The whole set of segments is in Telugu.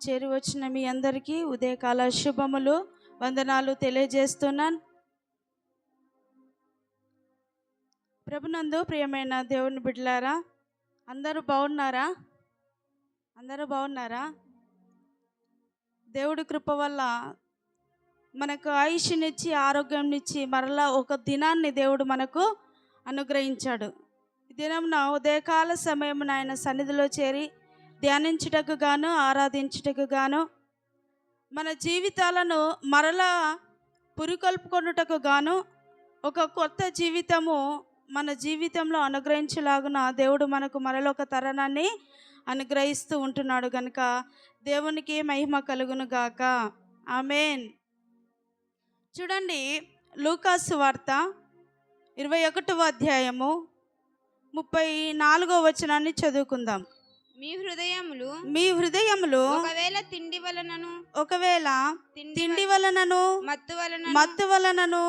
చేరి వచ్చిన మీ అందరికీ ఉదయకాల శుభములు వందనాలు తెలియజేస్తున్నాను. ప్రభునందు ప్రియమైన దేవుని బిడ్డలారా అందరూ బాగున్నారా? అందరూ బాగున్నారా? దేవుడి కృప వల్ల మనకు ఆయుష్నిచ్చి ఆరోగ్యంనిచ్చి మరలా ఒక దినాన్ని దేవుడు మనకు అనుగ్రహించాడు. ఈ దినంన ఉదయకాల సమయం ఆయన సన్నిధిలో చేరి ధ్యానించుటకు గాను ఆరాధించుటకు గాను మన జీవితాలను మరలా పురికొల్పుకొనుటకు గాను ఒక కొత్త జీవితము మన జీవితంలో అనుగ్రహించలాగున దేవుడు మనకు మరలో ఒక తరుణాన్ని అనుగ్రహిస్తూ ఉంటున్నాడు కనుక దేవునికి మహిమ కలుగును గాక. ఆమెన్. చూడండి లూకాసు వార్త ఇరవై ఒకటవ అధ్యాయము ముప్పై నాలుగో వచనాన్ని చదువుకుందాం. మీ హృదయములు మీ హృదయములు ఒకవేళ తిండి వలనను ఒకవేళ తిండి వలనను మత్తు వలన మత్తు వలనను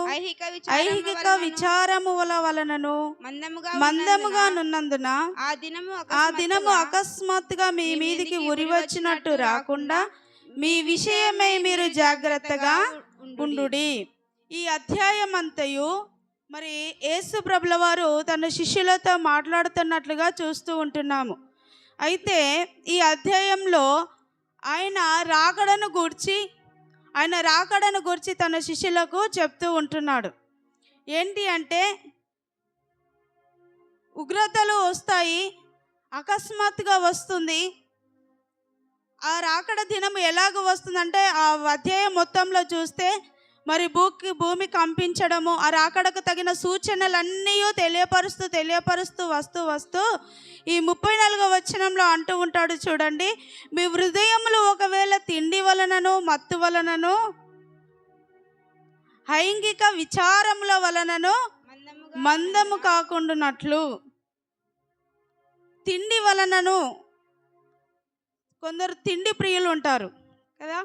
ఐహిక విచారము వల వలనను మందముగా నున్నందున ఆ దినము ఆ దినము అకస్మాత్తుగా మీ మీదికి ఉరి వచ్చినట్టు రాకుండా మీ విషయమై మీరు జాగ్రత్తగా. ఉండుడి ఈ అధ్యాయం అంతయు మరి యేసు ప్రభుల వారు తన శిష్యులతో మాట్లాడుతున్నట్లుగా చూస్తూ ఉంటున్నాము అయితే ఈ అధ్యాయంలో ఆయన రాకడను గూర్చి ఆయన రాకడను గూర్చి తన శిష్యులకు చెప్తూ ఉంటున్నాడు. ఏంటి అంటే ఉగ్రతలు వస్తాయి అకస్మాత్తుగా వస్తుంది. ఆ రాకడ దినం ఎలాగ వస్తుందంటే ఆ అధ్యాయం మొత్తంలో చూస్తే మరి భూకి భూమి కంపించడము ఆ రాకడకు తగిన సూచనలన్నీ తెలియపరుస్తూ తెలియపరుస్తూ వస్తూ వస్తూ ఈ ముప్పై నాలుగో వచనంలో అంటూ ఉంటాడు చూడండి. మీ హృదయములు ఒకవేళ తిండి వలనను మత్తు వలనను హైంగిక విచారముల వలనను మందము కాకుండానట్లు తిండి వలనను కొందరు తిండి ప్రియులు ఉంటారు కదా?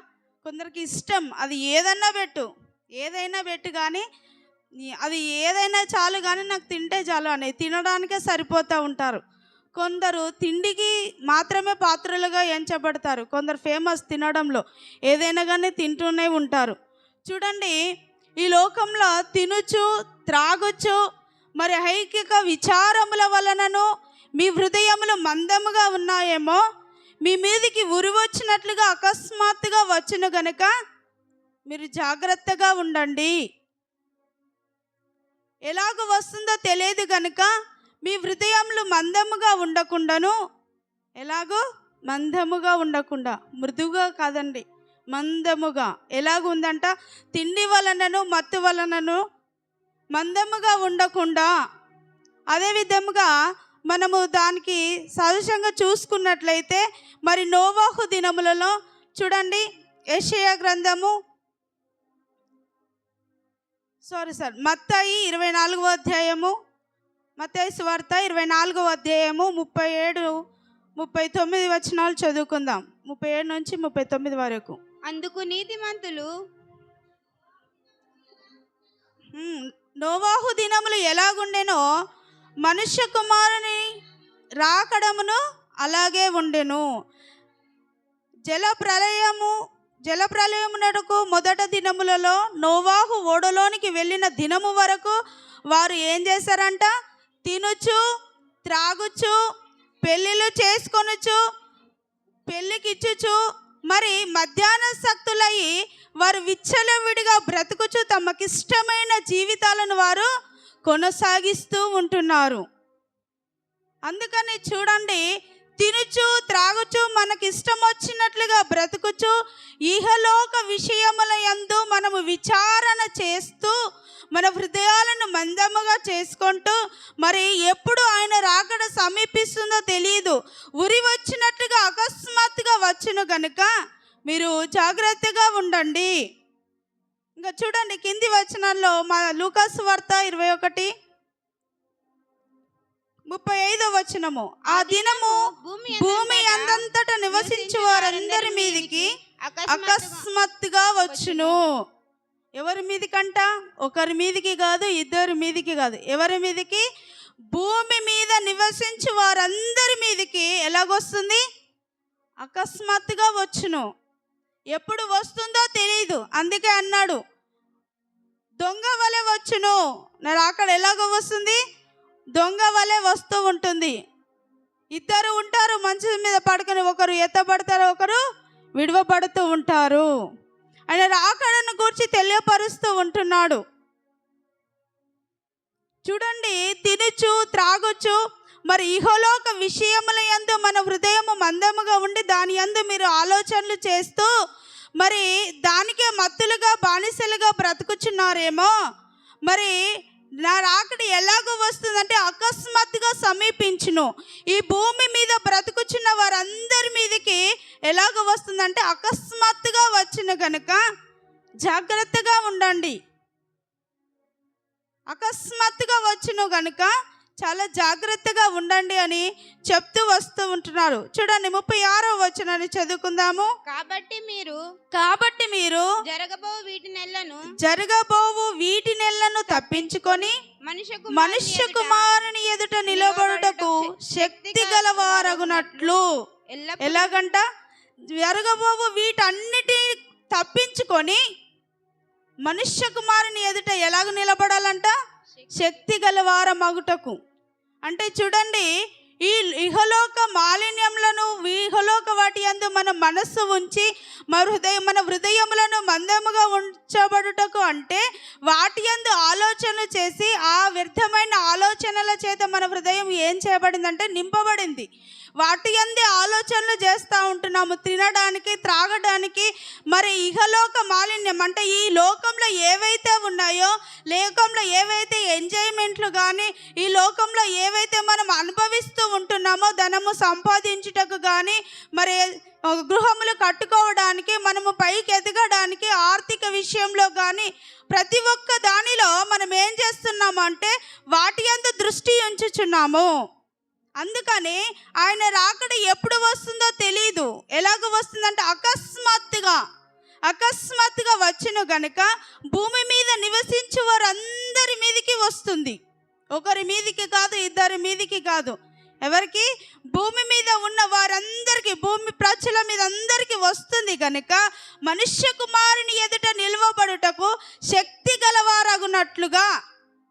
కొందరికి ఇష్టం అది ఏదన్నా పెట్టు. ఏదైనా పెట్టు కానీ అది ఏదైనా చాలు కానీ నాకు తింటే చాలు అని తినడానికే సరిపోతూ ఉంటారు. కొందరు తిండికి మాత్రమే పాత్రలుగా ఎంచబడతారు. కొందరు ఫేమస్ తినడంలో ఏదైనా కానీ తింటూనే ఉంటారు. చూడండి ఈ లోకంలో తినుచు త్రాగుచు మరి ఐకిక విచారముల వలనను మీ హృదయములు మందముగా ఉన్నాయేమో మీ మీదికి ఉరి వచ్చినట్లుగా అకస్మాత్తుగా వచ్చును గనక మీరు జాగ్రత్తగా ఉండండి. ఎలాగ వస్తుందో తెలియదు కనుక మీ హృదయములు మందముగా ఉండకుండాను ఎలాగో మందముగా ఉండకుండా మృదువుగా కాదండి మందముగా. ఎలాగుందంట తిండి వలనను మత్తు వలనను మందముగా ఉండకుండా అదే విధముగా మనము దానికి సదృశంగా చూసుకున్నట్లయితే మరి నోవాహు దినములలో చూడండి యషయ గ్రంథము సారీ సార్ మత్తాయి ఇరవై నాలుగవ అధ్యాయము. మత్తాయి సువార్త ఇరవై నాలుగవ అధ్యాయము ముప్పై ఏడు ముప్పై తొమ్మిది వచనాలు చదువుకుందాం. ముప్పై ఏడు నుంచి ముప్పై తొమ్మిది వరకు. అందుకు నీతిమంతులు. నోవాహు దినములు ఎలాగుండెనో మనుష్య కుమారుని రాకడమును అలాగే ఉండెను. జల ప్రళయము జలప్రలయమునకు మొదట దినములలో నోవాహు ఓడలోనికి వెళ్ళిన దినము వరకు వారు ఏం చేశారంట? తినుచు త్రాగుచు పెళ్ళిళ్ళు చేసుకొనుచు పెళ్ళికిచ్చుచు మరి మధ్యాహ్న శక్తులయ్యి వారు విచ్చలవిడిగా బ్రతుకుచు తమకిష్టమైన జీవితాలను వారు కొనసాగిస్తూ ఉంటున్నారు. అందుకని చూడండి తినుచు త్రాగుచు మనకి ఇష్టం వచ్చినట్లుగా బ్రతుకుచు ఇహలోక విషయముల యందు మనము విచారణ చేస్తూ మన హృదయాలను మందముగా చేసుకుంటూ మరి ఎప్పుడు ఆయన రాకడ సమీపిస్తుందో తెలియదు ఉరి వచ్చినట్లుగా అకస్మాత్తుగా వచ్చును కనుక మీరు జాగ్రత్తగా ఉండండి. ఇంకా చూడండి కింది వచనాల్లో మా లూకాసు వార్త ఇరవై ఒకటి. ముప్పై ఐదో వచనము. ఆ దినము భూమి అందంతట నివసించు వారందరి మీదికి అకస్మాత్తుగా వచ్చును. ఎవరి మీదికంట? ఒకరి మీదికి కాదు ఇద్దరి మీదికి కాదు. ఎవరి మీదికి? భూమి మీద నివసించు వారందరి మీదికి. ఎలాగొస్తుంది? అకస్మాత్తుగా వచ్చును. ఎప్పుడు వస్తుందో తెలియదు అందుకే అన్నాడు. దొంగ వలె వచ్చును. నా అక్కడ ఎలాగో వస్తుంది? దొంగ వలె వస్తూ ఉంటుంది. ఇద్దరు ఉంటారు మంచం మీద పడుకొని ఒకరు ఎత్తబడతారు ఒకరు విడవబడుతూ ఉంటారు. ఆయన రాకడను గురించి తెలియపరుస్తూ ఉంటున్నాడు. చూడండి తినచ్చు త్రాగొచ్చు మరి ఇహలోక విషయముల యందు మన హృదయము మందముగా ఉండి దాని యందు మీరు ఆలోచనలు చేస్తూ మరి దానికే మత్తులుగా బానిసలుగా బ్రతుకుచున్నారేమో. మరి నా రాకడి ఎలాగో వస్తుందంటే అకస్మాత్తుగా సమీపించును. ఈ భూమి మీద బ్రతుకుచున్న వారందరి మీదకి ఎలాగ వస్తుందంటే అకస్మాత్తుగా వచ్చిన కనుక జాగ్రత్తగా ఉండండి. అకస్మాత్తుగా వచ్చును కనుక చాలా జాగ్రత్తగా ఉండండి అని చెప్తూ వస్తూ ఉంటున్నారు. చూడండి ముప్పై ఆరో వచనాన్ని చదువుకుందాము. కాబట్టి మీరు కాబట్టి మీరు జరగబో వీటి నెలను జరగబోవు వీటి నెలను తప్పించుకొని మనుష్య కుమారుని ఎదుట నిలబడుటకు శక్తి గలవారగునట్లు. ఎలాగంట? జరగబోవు వీటన్నిటి తప్పించుకొని మనుష్య కుమారుని ఎదుట ఎలాగ నిలబడాలంట? శక్తి గలవార మగుటకు అంటే చూడండి ఈ ఇహలోక మాలిన్యములను ఇహలోక వాటి అందు మన మనస్సు ఉంచి మన హృదయం మన హృదయములను మందముగా ఉంచబడుటకు అంటే వాటి అందు ఆలోచన చేసి ఆ వ్యర్థమైన ఆలోచనల చేత మన హృదయం ఏం చేయబడిందంటే నింపబడింది. వాటి అందే ఆలోచనలు చేస్తూ ఉంటున్నాము. తినడానికి త్రాగడానికి మరి ఇహలోక మాలిన్యం అంటే ఈ లోకంలో ఏవైతే ఉన్నాయో లోకంలో ఏవైతే ఎంజాయ్మెంట్లు కానీ ఈ లోకంలో ఏవైతే మనం అనుభవిస్తూ ఉంటున్నామో ధనము సంపాదించుటకు కానీ మరి గృహములు కట్టుకోవడానికి మనము పైకి ఎదగడానికి ఆర్థిక విషయంలో కానీ ప్రతి ఒక్క దానిలో మనం ఏం చేస్తున్నామంటే వాటి అందు దృష్టి ఉంచుచున్నాము. అందుకని ఆయన రాకడ ఎప్పుడు వస్తుందో తెలియదు ఎలాగ వస్తుందంటే అకస్మాత్తుగా అకస్మాత్తుగా వచ్చును గనుక భూమి మీద నివసించే వారందరి మీదకి వస్తుంది. ఒకరి మీదికి కాదు ఇద్దరి మీదికి కాదు. ఎవరికి? భూమి మీద ఉన్న వారందరికీ భూమి ప్రజల మీద అందరికీ వస్తుంది కనుక మనుష్య కుమారుని ఎదుట నిల్వబడుటకు శక్తి గలవారగునట్లుగా.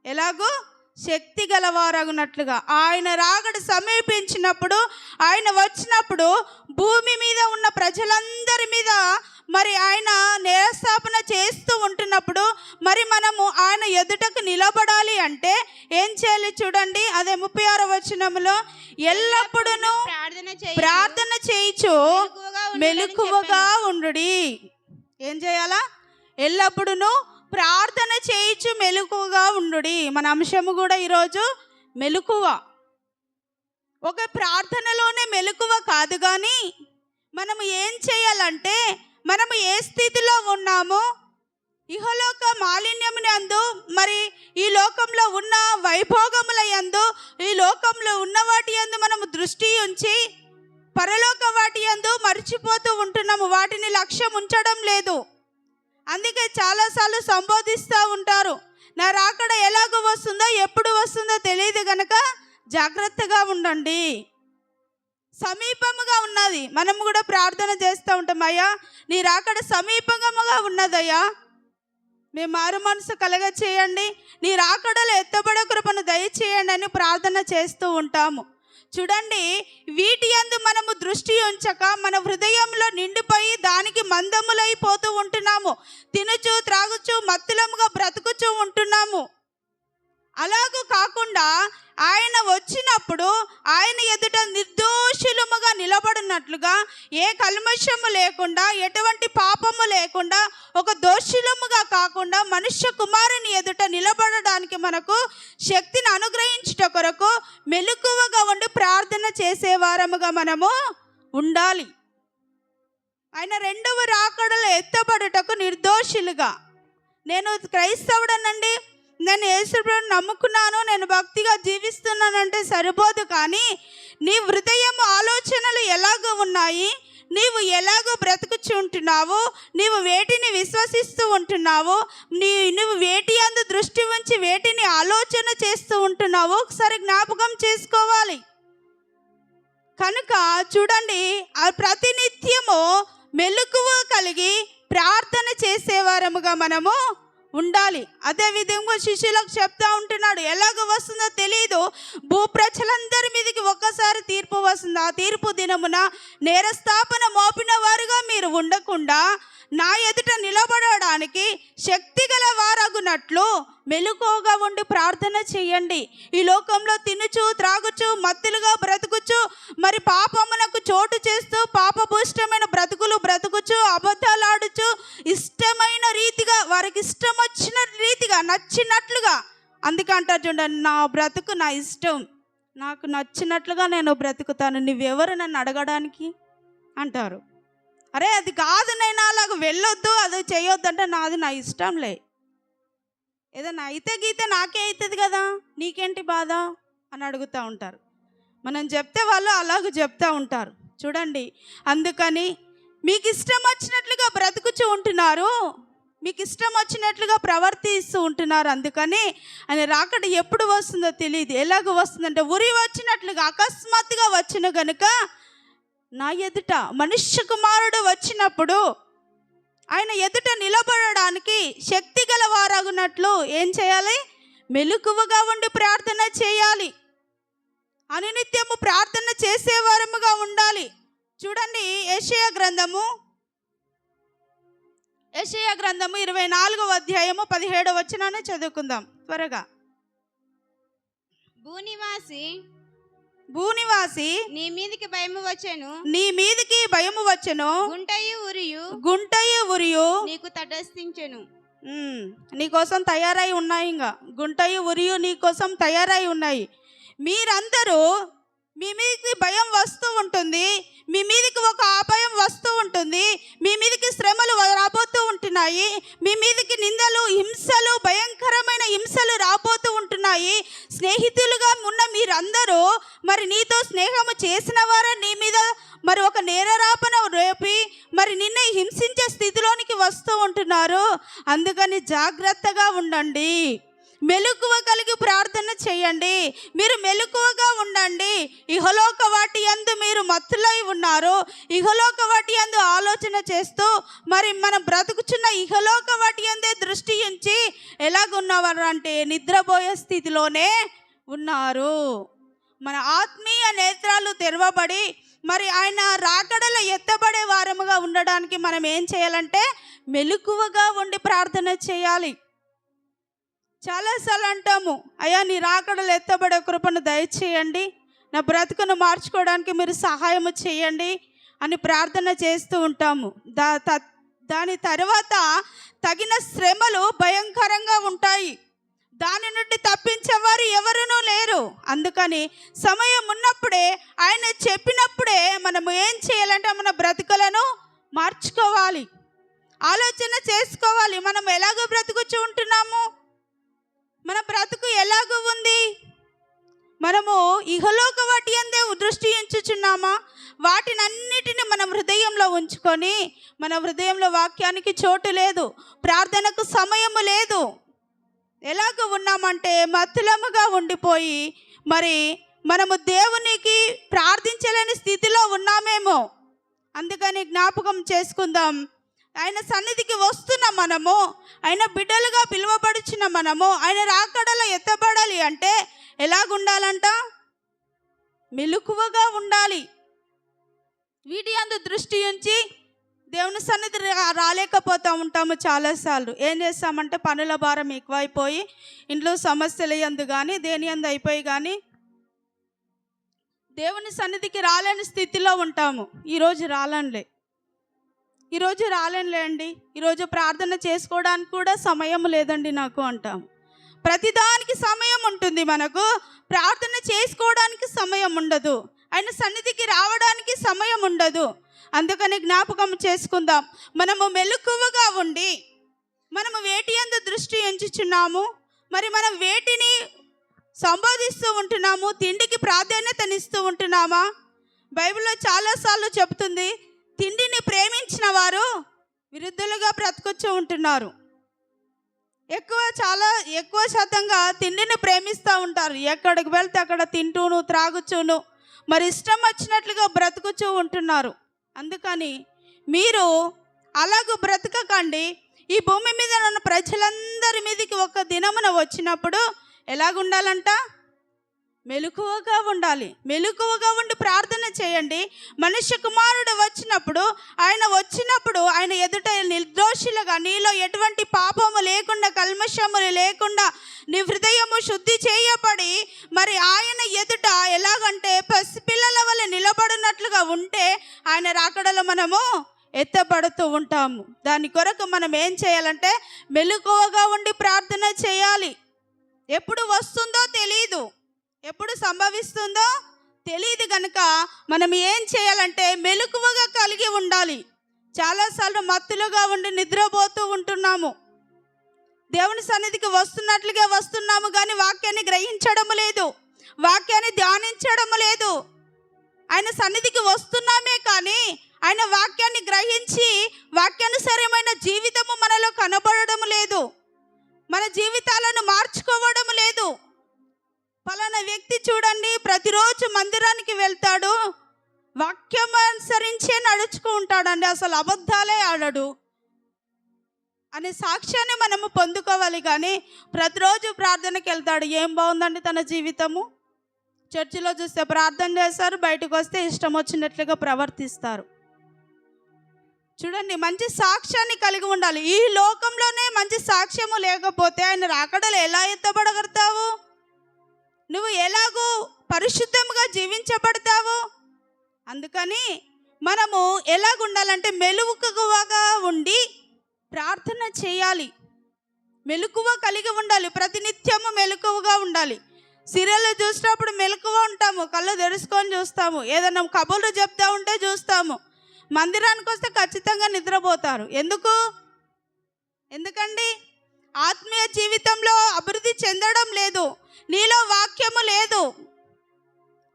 ఎలాగో? శక్తి గలవారగునట్లుగా. ఆయన రాకడ సమీపించినప్పుడు ఆయన వచ్చినప్పుడు భూమి మీద ఉన్న ప్రజలందరి మీద మరి ఆయన నేరస్థాపన చేస్తూ ఉంటున్నప్పుడు మరి మనము ఆయన ఎదుటకు నిలబడాలి అంటే ఏం చేయాలి చూడండి అదే ముప్పై ఆరో వచనములో ఎల్లప్పుడూ ప్రార్థన చేయి ప్రార్థన చేయిచు మెలకువగా ఉండుడి. ఏం చేయాలా? ఎల్లప్పుడూ ప్రార్థన చేయించు మెలకువగా ఉండుడి. మన అంశము కూడా ఈరోజు మెలకువ. ఒక ప్రార్థనలోనే మెలకువ కాదు కానీ మనం ఏం చేయాలంటే మనము ఏ స్థితిలో ఉన్నామో ఇహలోక మాలిన్యమునందు మరి ఈ లోకంలో ఉన్న వైభోగముల యందు ఈ లోకంలో ఉన్న వాటి యందు మనము దృష్టి ఉంచి పరలోక వాటి యందు మర్చిపోతూ ఉంటున్నాము. వాటిని లక్ష్యం ఉంచడం లేదు. అందుకే చాలాసార్లు సంబోధిస్తూ ఉంటారు. నా రాకడ ఎలాగో వస్తుందో ఎప్పుడు వస్తుందో తెలియదు కనుక జాగ్రత్తగా ఉండండి. సమీపముగా ఉన్నది. మనం కూడా ప్రార్థన చేస్తూ ఉంటాం అయ్యా నీ రాకడ సమీపముగా ఉన్నదయ్యా. మీ మారు మనసు కలగ చేయండి. నీ రాకడలో ఎత్తబడే కృపను దయచేయండి అని ప్రార్థన చేస్తూ ఉంటాము. చూడండి వీటి అందు మనము దృష్టి ఉంచక మన హృదయంలో నిండిపోయి దానికి మందములైపోతూ ఉంటున్నాము. తినుచు త్రాగుచు మత్తులముగా బ్రతుకుచూ ఉంటున్నాము. అలాగూ కాకుండా ఆయన వచ్చినప్పుడు ఆయన ఎదుట నిర్దోషులముగా నిలబడినట్లుగా ఏ కల్మషము లేకుండా ఎటువంటి పాపము లేకుండా ఒక దోషులముగా కాకుండా మనుష్య కుమారుని ఎదుట నిలబడడానికి మనకు శక్తిని అనుగ్రహించుట కొరకు మెలకువగా ఉండి ప్రార్థన చేసేవారముగా మనము ఉండాలి. ఆయన రెండవ రాకడలో ఎత్తబడుటకు నిర్దోషులుగా. నేను క్రైస్తవుడనండి. నేను యేసుప్రభుని నమ్ముకున్నాను నేను భక్తిగా జీవిస్తున్నానంటే సరిపోదు కానీ నీ హృదయం ఆలోచనలు ఎలాగ ఉన్నాయి నీవు ఎలాగో బ్రతుకుచు ఉంటున్నావు నీవు వేటిని విశ్వసిస్తూ ఉంటున్నావు నీ నువ్వు వేటి అందు దృష్టి ఉంచి వేటిని ఆలోచన చేస్తూ ఉంటున్నావు ఒకసారి జ్ఞాపకం చేసుకోవాలి. కనుక చూడండి ఆ ప్రతినిత్యము మెలకువ కలిగి ప్రార్థన చేసేవారముగా మనము ఉండాలి. అదే విధంగా శిష్యులకు చెప్తా ఉంటున్నాడు. ఎలాగ వస్తుందో తెలియదు భూప్రజలందరి మీదకి ఒక్కసారి తీర్పు వస్తుంది. ఆ తీర్పు దినమున నేరస్థాపన మోపిన వారుగా మీరు ఉండకుండా నా ఎదుట నిలబడడానికి శక్తి గల వారగునట్లు మెలుకోగా ఉండి ప్రార్థన చేయండి. ఈ లోకంలో తినుచు త్రాగుచు మత్తులుగా బ్రతుకుచు మరి పాప అందుకే నా బ్రతుకు నా ఇష్టం. నాకు నచ్చినట్లుగా నేను బ్రతుకుతాను. నువ్వెవరు నన్ను అడగడానికి? అంటారు. అరే అది కాదు నేను అలాగ వెళ్ళొద్దు అది చేయొద్దు అంటే నాది నా ఇష్టంలే. ఏదైనా అయితే గీతే నాకే అవుతుంది కదా నీకేంటి బాధ? అని అడుగుతూ ఉంటారు. మనం చెప్తే వాళ్ళు అలాగ చెప్తూ ఉంటారు. చూడండి అందుకని మీకు ఇష్టం వచ్చినట్లుగా బ్రతుకుచూ ఉంటున్నారు. మీకు ఇష్టం వచ్చినట్లుగా ప్రవర్తిస్తూ ఉంటున్నారు. అందుకని ఆయన రాకడ ఎప్పుడు వస్తుందో తెలియదు ఎలాగ వస్తుందంటే ఉరి వచ్చినట్లుగా అకస్మాత్తుగా వచ్చిన గనుక నా ఎదుట మనుష్య కుమారుడు వచ్చినప్పుడు ఆయన ఎదుట నిలబడడానికి శక్తి గల వారగునట్లు ఏం చేయాలి? మెలకువగా ఉండి ప్రార్థన చేయాలి. అనునిత్యము ప్రార్థన చేసేవారముగా ఉండాలి. చూడండి ఏషయ గ్రంథము ఏషయ గ్రంథము ఇరవై నాలుగవ అధ్యాయము పదిహేడవ వచనాన్ని చదువుకుందాం త్వరగా. భూనివాసి భూనివాసి నీ మీదికి భయము వచ్చాను. నీ మీదికి భయము వచ్చెను. గుంటయు ఉరియు గుంటయు ఉరియు. నీకు తటస్థించెను. నీకోసం తయారై ఉన్నాయి ఇంకా గుంటయు ఉరియు నీకోసం తయారై ఉన్నాయి. మీరందరూ మీ మీదకి భయం వస్తూ ఉంటుంది. మీ మీదకి ఒక అపాయం వస్తూ ఉంటుంది. మీ మీదకి శ్రమలు రాబోతూ ఉంటున్నాయి. మీ మీదకి నిందలు హింసలు భయంకరమైన హింసలు రాబోతూ ఉంటున్నాయి. స్నేహితులుగా ఉన్న మీరందరూ మరి నీతో స్నేహము చేసిన వారే నీ మీద మరి ఒక నేరరాపన రేపి మరి నిన్ను హింసించే స్థితిలోనికి వస్తూ ఉంటున్నారు. అందుకని జాగ్రత్తగా ఉండండి. మెలకువ కలిగి ప్రార్థన చేయండి. మీరు మెలకువగా ఉండండి. ఇహలోక వాటి యందు మీరు మత్తులై ఉన్నారు. ఇహలోక వాటి యందు ఆలోచన చేస్తూ మరి మనం బ్రతుకుచున్న ఇహలోక వాటి యందే దృష్టి ఉంచి ఎలాగున్నవారు అంటే నిద్రపోయే స్థితిలోనే ఉన్నారు. మన ఆత్మీయ నేత్రాలు తెరవబడి మరి ఆయన రాకడల ఎత్తబడే వారముగా ఉండడానికి మనం ఏం చేయాలంటే మెలకువగా ఉండి ప్రార్థన చేయాలి. చాలాసార్లు అంటాము అయ్యా నీ రాకడలు ఎత్తబడే కృపను దయచేయండి. నా బ్రతుకును మార్చుకోవడానికి మీరు సహాయము చేయండి అని ప్రార్థన చేస్తూ ఉంటాము. దా త- దాని తర్వాత తగిన శ్రమలు భయంకరంగా ఉంటాయి. దాని నుండి తప్పించేవారు ఎవరునూ లేరు. అందుకని సమయం ఉన్నప్పుడే ఆయన చెప్పినప్పుడే మనం ఏం చేయాలంటే మన బ్రతుకులను మార్చుకోవాలి. ఆలోచన చేసుకోవాలి. మనం ఎలాగో బ్రతుకుచూ ఉంటున్నాము? మన బ్రతుకు ఎలాగూ ఉంది? మనము ఇహలోక వాటి అందే దృష్టి ఉంచుచున్నామా వాటినన్నిటిని మన హృదయంలో ఉంచుకొని మన హృదయంలో వాక్యానికి చోటు లేదు ప్రార్థనకు సమయము లేదు. ఎలాగ ఉన్నామంటే మత్తులముగా ఉండిపోయి మరి మనము దేవునికి ప్రార్థించలేని స్థితిలో ఉన్నామేమో. అందుకని జ్ఞాపకం చేసుకుందాం. ఆయన సన్నిధికి వస్తున్న మనము ఆయన బిడ్డలుగా పిలువబడుచున్న మనము ఆయన రాకడలో ఎత్తబడాలి అంటే ఎలాగుండాలంట? మెలుకువగా ఉండాలి. వీటి అందు దృష్టి ఉంచి దేవుని సన్నిధి రాలేకపోతూ ఉంటాము చాలాసార్లు. ఏం చేస్తామంటే పనుల భారం ఎక్కువైపోయి ఇంట్లో సమస్యలు ఎందు కానీ దేని అందు అయిపోయి కానీ దేవుని సన్నిధికి రాలేని స్థితిలో ఉంటాము. ఈరోజు రాలనులే ఈరోజు రాలేనులే ఈరోజు ప్రార్థన చేసుకోవడానికి కూడా సమయం లేదండి నాకు అంటాం. ప్రతిదానికి సమయం ఉంటుంది మనకు. ప్రార్థన చేసుకోవడానికి సమయం ఉండదు. ఆయన సన్నిధికి రావడానికి సమయం ఉండదు. అందుకని జ్ఞాపకం చేసుకుందాం. మనము మెలకువగా ఉండి మనము వేటి అందు దృష్టి ఎంచుచున్నాము. మరి మనం వేటిని సంబోధిస్తూ ఉంటున్నాము? తిండికి ప్రాధాన్యతనిస్తూ ఉంటున్నామా? బైబిల్లో చాలాసార్లు చెబుతుంది తిండిని ప్రేమించిన వారు విరుద్ధులుగా బ్రతుకొచ్చు ఉంటున్నారు. ఎక్కువ చాలా ఎక్కువ శాతంగా తిండిని ప్రేమిస్తూ ఉంటారు. ఎక్కడికి వెళ్తే అక్కడ తింటూను త్రాగుచూను మరి ఇష్టం వచ్చినట్లుగా బ్రతుకుచూ ఉంటున్నారు. అందుకని మీరు అలాగూ బ్రతకకండి. ఈ భూమి మీద ఉన్న ప్రజలందరి మీదకి ఒక దినమున వచ్చినప్పుడు ఎలాగుండాలంట? మెలకువగా ఉండాలి. మెలకువగా ఉండి ప్రార్థన చేయండి. మనుష్య కుమారుడు వచ్చినప్పుడు ఆయన వచ్చినప్పుడు ఆయన ఎదుట నిర్దోషులుగా నీలో ఎటువంటి పాపము లేకుండా కల్మషములు లేకుండా నీ హృదయము శుద్ధి చేయబడి మరి ఆయన ఎదుట ఎలాగంటే పసిపిల్లల వల్ల నిలబడినట్లుగా ఉంటే ఆయన రాకడలో మనము ఎత్తబడుతూ ఉంటాము. దాని కొరకు మనం ఏం చేయాలంటే మెలకువగా ఉండి ప్రార్థన చేయాలి. ఎప్పుడు వస్తుందో తెలియదు ఎప్పుడు సంభవిస్తుందో తెలియదు కనుక మనం ఏం చేయాలంటే మెలకువగా కలిగి ఉండాలి. చాలాసార్లు మత్తులుగా ఉండి నిద్రపోతూ ఉంటున్నాము. దేవుని సన్నిధికి వస్తున్నట్లుగా వస్తున్నాము కానీ వాక్యాన్ని గ్రహించడం లేదు. వాక్యాన్ని ధ్యానించడం లేదు. ఆయన సన్నిధికి వస్తున్నామే కానీ ఆయన వాక్యాన్ని గ్రహించి వాక్యానుసరమైన జీవితము మనలో కనబడడం లేదు. మన జీవితాలను మార్చుకోవడం లేదు. పలానా వ్యక్తి చూడండి ప్రతిరోజు మందిరానికి వెళ్తాడు వాక్యం అనుసరించే నడుచుకుంటాడండి అసలు అబద్ధాలే ఆడడు. అనే సాక్ష్యాన్ని మనము పొందుకోవాలి కానీ ప్రతిరోజు ప్రార్థనకి వెళ్తాడు. ఏం బాగుందండి తన జీవితము? చర్చిలో చూస్తే ప్రార్థన చేస్తారు బయటకు వస్తే ఇష్టం వచ్చినట్లుగా ప్రవర్తిస్తారు. చూడండి మంచి సాక్ష్యాన్ని కలిగి ఉండాలి. ఈ లోకంలోనే మంచి సాక్ష్యము లేకపోతే ఆయన రాకడలు ఎలా ఎత్తబడగలుగుతావు? నువ్వు ఎలాగూ పరిశుద్ధంగా జీవించబడతావు? అందుకని మనము ఎలాగుండాలంటే మెలుకువగా ఉండి ప్రార్థన చేయాలి. మెలకువ కలిగి ఉండాలి. ప్రతినిత్యము మెలకువగా ఉండాలి. సీరియల్లో చూసినప్పుడు మెలకువ ఉంటాము. కళ్ళు తెరుచుకొని చూస్తాము. ఏదైనా కబుర్లు చెప్తా ఉంటే చూస్తాము. మందిరానికి వస్తే ఖచ్చితంగా నిద్రపోతారు. ఎందుకు? ఎందుకండి? ఆత్మీయ జీవితంలో అభివృద్ధి చెందడం లేదు. నీలో వాక్యము లేదు.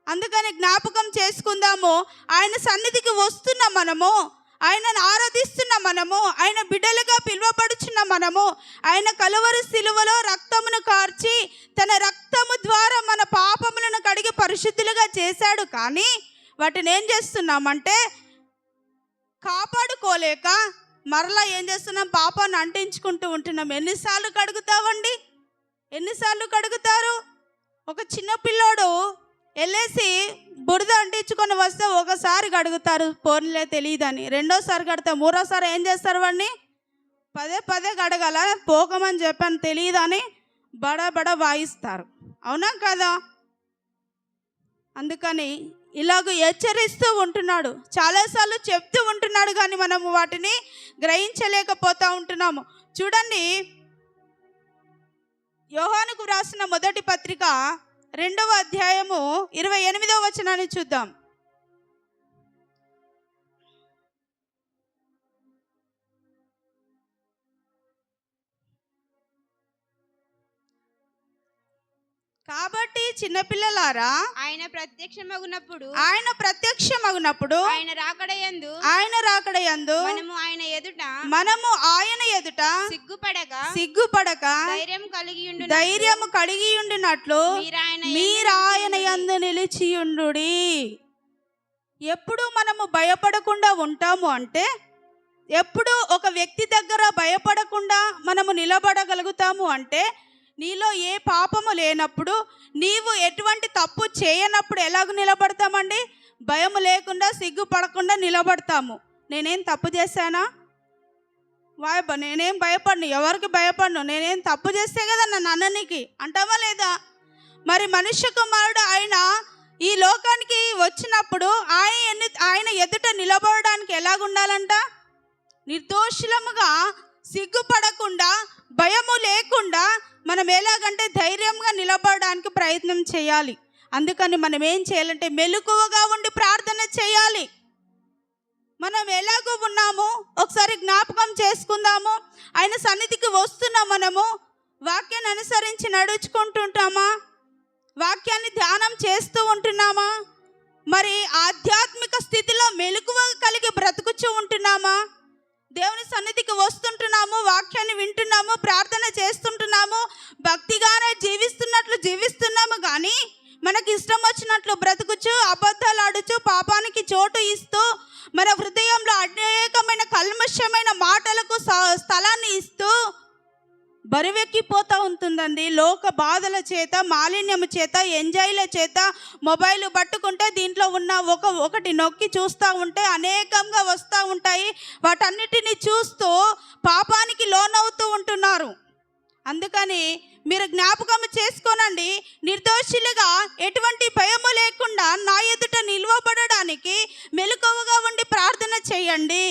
అందుకని జ్ఞాపకం చేసుకుందాము. ఆయన సన్నిధికి వస్తున్న మనము ఆయనను ఆరాధిస్తున్న మనము ఆయన బిడ్డలుగా పిలువబడుచున్న మనము ఆయన కలువరు సిలువలో రక్తమును కార్చి తన రక్తము ద్వారా మన పాపములను కడిగి పరిశుద్ధులుగా చేశాడు. కానీ వాటిని ఏం చేస్తున్నామంటే కాపాడుకోలేక మరలా ఏం చేస్తున్నాం? పాపాన్ని అంటించుకుంటూ ఉంటున్నాం. ఎన్నిసార్లు కడుగుతావండి? ఎన్నిసార్లు కడుగుతారు? ఒక చిన్న పిల్లోడు వెళ్ళేసి బురద అంటించుకొని వస్తే ఒకసారి కడుగుతారు. పోన్లే తెలియదని రెండోసారి కడితే మూడోసారి ఏం చేస్తారు వాడిని పదే పదే కడగాల. పోకమని చెప్పాను తెలియదని బడా బడా వాయిస్తారు. అవునా కదా? అందుకని ఇలాగ హెచ్చరిస్తూ ఉంటున్నాడు. చాలాసార్లు చెప్తూ ఉంటున్నాడు కానీ మనము వాటిని గ్రహించలేకపోతూ ఉంటున్నాము. చూడండి. యోహానుకు వ్రాసిన మొదటి పత్రిక రెండవ అధ్యాయము ఇరవై ఎనిమిదవ వచనాన్ని చూద్దాం. కాబట్టి చిన్నపిల్లలారా ఆయన ప్రత్యక్షమగునప్పుడు ఆయన ప్రత్యక్షమగునప్పుడు ఆయన రాకడయందు ఆయన రాకడ యందు మనము ఆయన ఎదుట మనము ఆయన ఎదుట సిగ్గుపడగా సిగ్గుపడక ధైర్యం కలిగి ఉండు ధైర్యము కలిగి ఉండినట్లు మీరు ఆయన యందు నిలిచియుండు ఎప్పుడు మనము భయపడకుండా ఉంటాము అంటే ఎప్పుడు ఒక వ్యక్తి దగ్గర భయపడకుండా మనము నిలబడగలుగుతాము అంటే నీలో ఏ పాపము లేనప్పుడు నీవు ఎటువంటి తప్పు చేయనప్పుడు ఎలాగ నిలబడతామండి? భయం లేకుండా సిగ్గుపడకుండా నిలబడతాము. నేనేం తప్పు చేశానా? వాయబ్బ నేనేం భయపడను? ఎవరికి భయపడను? నేనేం తప్పు చేస్తే కదా నన్ను అన్ననికి అంటావా లేదా? మరి మనుష్య కుమారుడు ఆయన ఈ లోకానికి వచ్చినప్పుడు ఆయన ఎన్ని- ఆయన ఎదుట నిలబడడానికి ఎలాగుండాలంట నిర్దోషులముగా సిగ్గుపడకుండా భయము లేకుండా మనం ఎలాగంటే ధైర్యంగా నిలబడడానికి ప్రయత్నం చేయాలి. అందుకని మనం ఏం చేయాలంటే మెలకువగా ఉండి ప్రార్థన చేయాలి. మనం ఎలాగో ఉన్నాము ఒకసారి జ్ఞాపకం చేసుకుందాము. ఆయన సన్నిధికి వస్తున్నాం మనము వాక్యాన్ని అనుసరించి నడుచుకుంటుంటామా? వాక్యాన్ని ధ్యానం చేస్తూ ఉంటున్నామా? మరి ఆధ్యాత్మిక స్థితిలో మెలకువ కలిగి బ్రతుకుచూ ఉంటున్నామా? దేవుని సన్నిధికి వస్తుంటున్నాము వాక్యాన్ని వింటున్నాము ప్రార్థన చేస్తుంటున్నాము భక్తిగానే జీవిస్తున్నట్లు జీవిస్తున్నాము కానీ మనకి ఇష్టం వచ్చినట్లు బ్రతుకుచు అబద్ధాలు ఆడుచు పాపానికి చోటు ఇస్తూ మన హృదయంలో అనేకమైన కల్మషమైన మాటలకు స- స్థలాన్ని ఇస్తూ బరువెక్కిపోతూ ఉంటుందండి. లోక బాధల చేత మాలిన్యము చేత ఎంజాయ్ల చేత మొబైల్ పట్టుకుంటే దీంట్లో ఉన్న ఒక ఒకటి నొక్కి చూస్తూ ఉంటే అనేకంగా వస్తూ ఉంటాయి. వాటన్నిటిని చూస్తూ పాపానికి లోనవుతూ ఉంటున్నారు. అందుకని మీరు జ్ఞాపకం చేసుకోనండి. నిర్దోషులుగా ఎటువంటి భయము లేకుండా నా ఎదుట నిల్వబడడానికి మెలకువగా ఉండి ప్రార్థన చేయండి.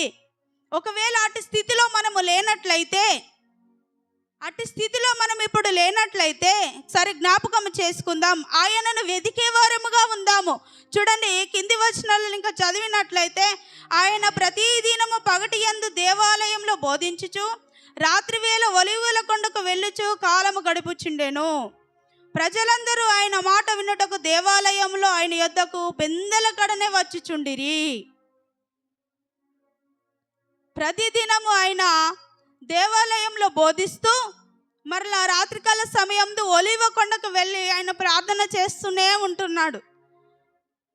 ఒకవేళ అటు స్థితిలో మనము లేనట్లయితే అటు స్థితిలో మనం ఇప్పుడు లేనట్లయితే సరే జ్ఞాపకం చేసుకుందాం. ఆయనను వెదికే వారముగా ఉందాము. చూడండి కింది వచనాలను ఇంకా చదివినట్లయితే ఆయన ప్రతి దినము పగటి యందు దేవాలయంలో బోధించుచు రాత్రి వేళ ఒలివుల కొండకు వెళ్ళుచు కాలము గడుపుచుండెను. ప్రజలందరూ ఆయన మాట వినుటకు దేవాలయంలో ఆయన యొద్దకు పెందల కడనే వచ్చుచుండిరి. ప్రతిదినము ఆయన దేవాలయంలో బోధిస్తూ మరలా రాత్రికాల సమయంలో ఒలివ కొండకు వెళ్ళి ఆయన ప్రార్థన చేస్తూనే ఉంటున్నాడు.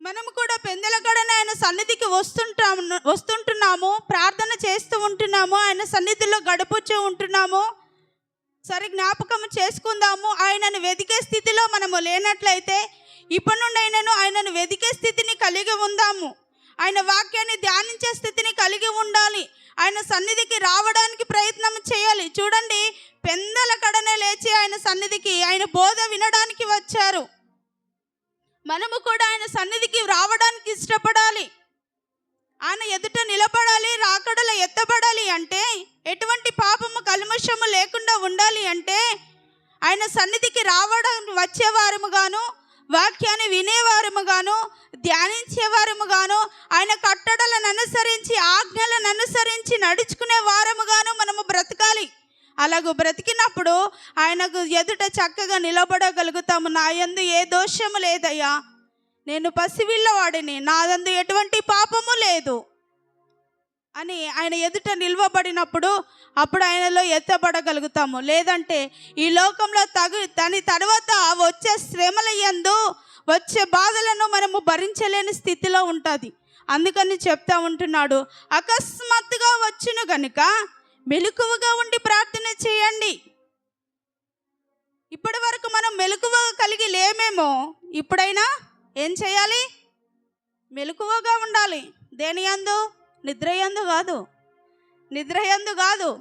మనము కూడా పెందలగడన ఆయన సన్నిధికి వస్తుంటాము వస్తుంటున్నాము ప్రార్థన చేస్తూ ఉంటున్నాము ఆయన సన్నిధిలో గడుపుచూ ఉంటున్నాము సరి జ్ఞాపకం చేసుకుందాము ఆయనను వెతికే స్థితిలో మనము లేనట్లయితే ఇప్పటి నుండి ఆయనను ఆయనను వెతికే స్థితిని కలిగి ఉందాము. ఆయన వాక్యాన్ని ధ్యానించే స్థితిని కలిగి ఉండాలి. ఆయన సన్నిధికి రావడానికి ప్రయత్నం చేయాలి. చూడండి పెందల కడనే లేచి ఆయన సన్నిధికి ఆయన బోధ వినడానికి వచ్చారు. మనము కూడా ఆయన సన్నిధికి రావడానికి ఇష్టపడాలి. ఆయన ఎదుట నిలబడాలి రాకడలో ఎత్తబడాలి అంటే ఎటువంటి పాపము కల్మషము లేకుండా ఉండాలి అంటే ఆయన సన్నిధికి రావడం వచ్చేవారముగాను వాక్యాన్ని వినేవారముగాను ధ్యానించేవారముగాను ఆయన కట్టడలను అనుసరించి ఆజ్ఞలను అనుసరించి నడుచుకునే వారముగాను మనము బ్రతకాలి. అలాగూ బ్రతికినప్పుడు ఆయనకు ఎదుట చక్కగా నిలబడగలుగుతాము. నా యందు ఏ దోషము లేదయ్యా. నేను పసివిల్లవాడిని. నాదందు ఎటువంటి పాపము లేదు. అని ఆయన ఎదుట నిల్వబడినప్పుడు అప్పుడు ఆయనలో ఎత్తబడగలుగుతాము. లేదంటే ఈ లోకంలో తగు దాని తర్వాత వచ్చే శ్రమల యందు వచ్చే బాధలను మనము భరించలేని స్థితిలో ఉంటుంది. అందుకని చెప్తా ఉంటున్నాడు అకస్మాత్తుగా వచ్చును గనుక మెలకువగా ఉండి ప్రార్థన చేయండి. ఇప్పటి వరకు మనం మెలకువ కలిగి లేమేమో ఇప్పుడైనా ఏం చేయాలి? మెలకువగా ఉండాలి. దేని యందు? నిద్రయందు కాదు. నిద్రయందు కాదు.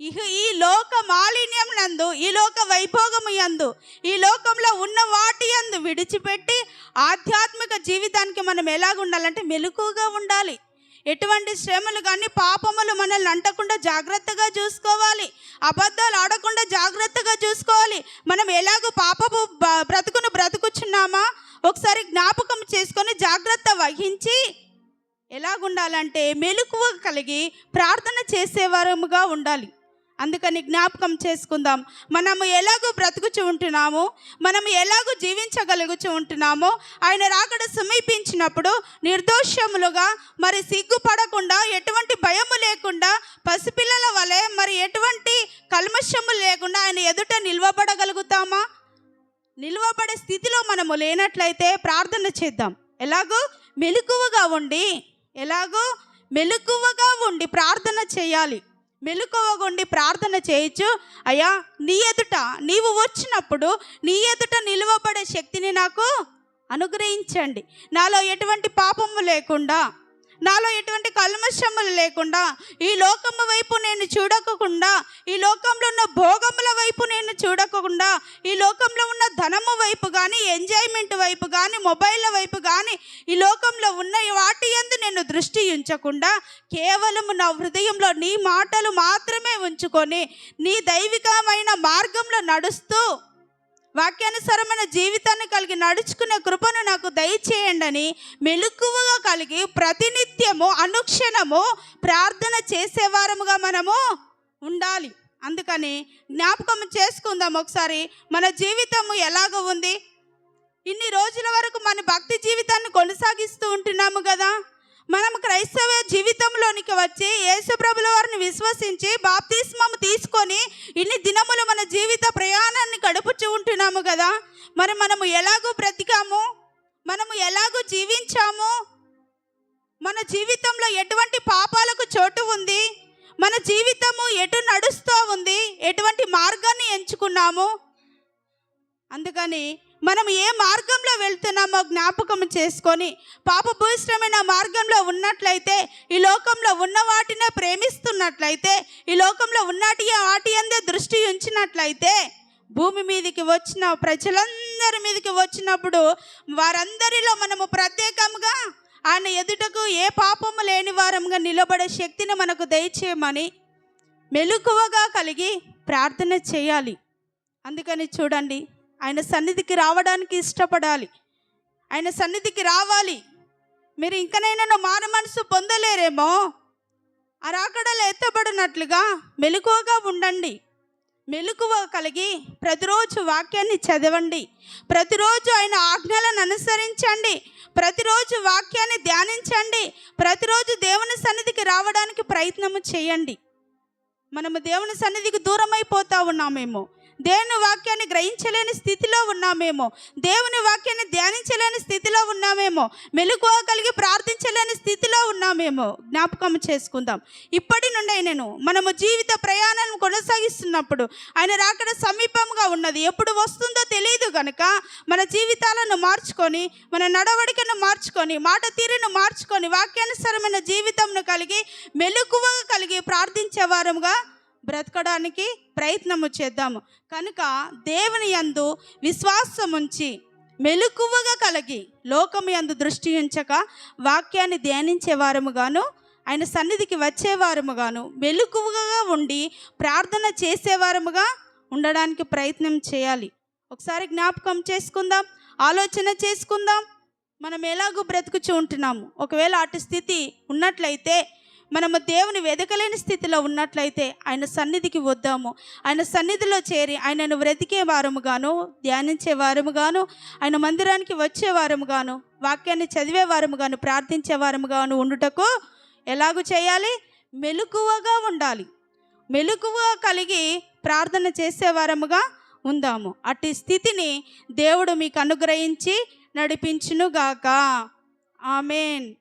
ఇహ ఈ లోక మాలిన్యం నందు ఈ లోక వైభోగము యందు ఈ లోకంలో ఉన్న వాటి యందు విడిచిపెట్టి ఆధ్యాత్మిక జీవితానికి మనం ఎలాగ ఉండాలంటే మెలకుగా ఉండాలి. ఎటువంటి శ్రమలు కానీ పాపములు మనల్ని అంటకుండా జాగ్రత్తగా చూసుకోవాలి. అబద్ధాలు ఆడకుండా జాగ్రత్తగా చూసుకోవాలి. మనం ఎలాగో పాపపు బ- బ్రతుకును బ్రతుకుచున్నామా? ఒకసారి జ్ఞాపకం చేసుకొని జాగ్రత్త వహించి ఎలాగుండాలంటే మెలకువ కలిగి ప్రార్థన చేసేవారముగా ఉండాలి. అందుకని జ్ఞాపకం చేసుకుందాం. మనము ఎలాగో బ్రతుకుచు ఉంటున్నాము? మనము ఎలాగో జీవించగలుగుచు ఉంటున్నామో? ఆయన రాకడ సమీపించినప్పుడు నిర్దోషములుగా మరి సిగ్గుపడకుండా ఎటువంటి భయము లేకుండా పసిపిల్లల వలె మరి ఎటువంటి కల్మషము లేకుండా ఆయన ఎదుట నిల్వబడగలుగుతామా? నిల్వబడే స్థితిలో మనము లేనట్లయితే ప్రార్థన చేద్దాం. ఎలాగో మెలకువగా ఉండి ఎలాగో మెలకువగా ఉండి ప్రార్థన చేయాలి. మెలకువగా ఉండి ప్రార్థన చేయొచ్చు. అయ్యా నీ ఎదుట నీవు వచ్చినప్పుడు నీ ఎదుట నిలువబడే శక్తిని నాకు అనుగ్రహించండి. నాలో ఎటువంటి పాపము లేకుండా నాలో ఎటువంటి కల్మషములు లేకుండా ఈ లోకము వైపు నేను చూడకుండా ఈ లోకంలో ఉన్న భోగముల వైపు నేను చూడకుండా ఈ లోకంలో ఉన్న ధనము వైపు కానీ ఎంజాయ్మెంట్ వైపు కానీ మొబైల్ వైపు కానీ ఈ లోకంలో ఉన్న వాటి యందు నేను దృష్టి ఉంచకుండా కేవలం నా హృదయంలో నీ మాటలు మాత్రమే ఉంచుకొని నీ దైవికమైన మార్గంలో నడుస్తూ వాక్యానుసారమైన జీవితాన్ని కలిగి నడుచుకునే కృపను నాకు దయచేయండి అని మెలకువగా కలిగి ప్రతినిత్యము అనుక్షణము ప్రార్థన చేసేవారముగా మనము ఉండాలి. అందుకని జ్ఞాపకం చేసుకుందాం ఒకసారి మన జీవితము ఎలాగ ఉంది? ఇన్ని రోజుల వరకు మన భక్తి జీవితాన్ని కొనసాగిస్తూ ఉంటున్నాము కదా? మనం క్రైస్తవ జీవితంలోనికి వచ్చి యేసుప్రభుల వారిని విశ్వసించి బాప్తిస్మము తీసుకొని ఇన్ని దినములు మన జీవిత ప్రయాణాన్ని గడుపుచూ ఉంటున్నాము కదా. మరి మనము ఎలాగూ బ్రతికాము? మనము ఎలాగూ జీవించాము? మన జీవితంలో ఎటువంటి పాపాలకు చోటు ఉంది? మన జీవితము ఎటు నడుస్తూ ఉంది? ఎటువంటి మార్గాన్ని ఎంచుకున్నాము? అందుకని మనం ఏ మార్గంలో వెళ్తున్నామో జ్ఞాపకం చేసుకొని పాపభూయిష్టమైన మార్గంలో ఉన్నట్లయితే ఈ లోకంలో ఉన్న వాటినే ప్రేమిస్తున్నట్లయితే ఈ లోకంలో ఉన్నటి వాటి అందే దృష్టి ఉంచినట్లయితే భూమి మీదకి వచ్చిన ప్రజలందరి మీదకి వచ్చినప్పుడు వారందరిలో మనము ప్రత్యేకంగా ఆయన ఎదుటకు ఏ పాపము లేని వారంగా నిలబడే శక్తిని మనకు దయచేయమని మెలకువగా కలిగి ప్రార్థన చేయాలి. అందుకని చూడండి. ఆయన సన్నిధికి రావడానికి ఇష్టపడాలి. ఆయన సన్నిధికి రావాలి. మీరు ఇంకనైనా మారు మనసు పొందలేరేమో? ఆ రాకడలు ఎత్తబడినట్లుగా మెలకువగా ఉండండి. మెలకువ కలిగి ప్రతిరోజు వాక్యాన్ని చదవండి. ప్రతిరోజు ఆయన ఆజ్ఞలను అనుసరించండి. ప్రతిరోజు వాక్యాన్ని ధ్యానించండి. ప్రతిరోజు దేవుని సన్నిధికి రావడానికి ప్రయత్నము చేయండి. మనము దేవుని సన్నిధికి దూరమైపోతా ఉన్నామేమో? దేవుని వాక్యాన్ని గ్రహించలేని స్థితిలో ఉన్నామేమో. దేవుని వాక్యాన్ని ధ్యానించలేని స్థితిలో ఉన్నామేమో. మెలకువ కలిగి ప్రార్థించలేని స్థితిలో ఉన్నామేమో. జ్ఞాపకం చేసుకుందాం. ఇప్పటి నుండి నేను మనము జీవిత ప్రయాణాన్ని కొనసాగిస్తున్నప్పుడు ఆయన రాకడ సమీపంగా ఉన్నది. ఎప్పుడు వస్తుందో తెలియదు కనుక మన జీవితాలను మార్చుకొని మన నడవడికను మార్చుకొని మాట తీరును మార్చుకొని వాక్యానుసరమైన జీవితంను కలిగి మెలకువగా కలిగి ప్రార్థించే వారముగా బ్రతకడానికి ప్రయత్నము చేద్దాము. కనుక దేవుని యందు విశ్వాసం ఉంచి మెలకువగా కలిగి లోకము యందు దృష్టి ఉంచక వాక్యాన్ని ధ్యానించే వారముగాను ఆయన సన్నిధికి వచ్చేవారముగాను మెలకువగా ఉండి ప్రార్థన చేసేవారముగా ఉండడానికి ప్రయత్నం చేయాలి. ఒకసారి జ్ఞాపకం చేసుకుందాం ఆలోచన చేసుకుందాం. మనం ఎలాగూ బ్రతుకుచూ ఉంటున్నాము. ఒకవేళ అటు స్థితి ఉన్నట్లయితే మనము దేవుని వెదకలేని స్థితిలో ఉన్నట్లయితే ఆయన సన్నిధికి వద్దాము. ఆయన సన్నిధిలో చేరి ఆయనను బ్రతికే వారముగాను ధ్యానించే వారముగాను ఆయన మందిరానికి వచ్చే వారముగాను వాక్యాన్ని చదివే వారముగాను ప్రార్థించే వారముగాను ఉండుటకు ఎలాగూ చేయాలి? మెలకువగా ఉండాలి. మెలకువ కలిగి ప్రార్థన చేసేవారముగా ఉందాము. అట్టి స్థితిని దేవుడు మీకు అనుగ్రహించి నడిపించునుగాక. ఆమెన్.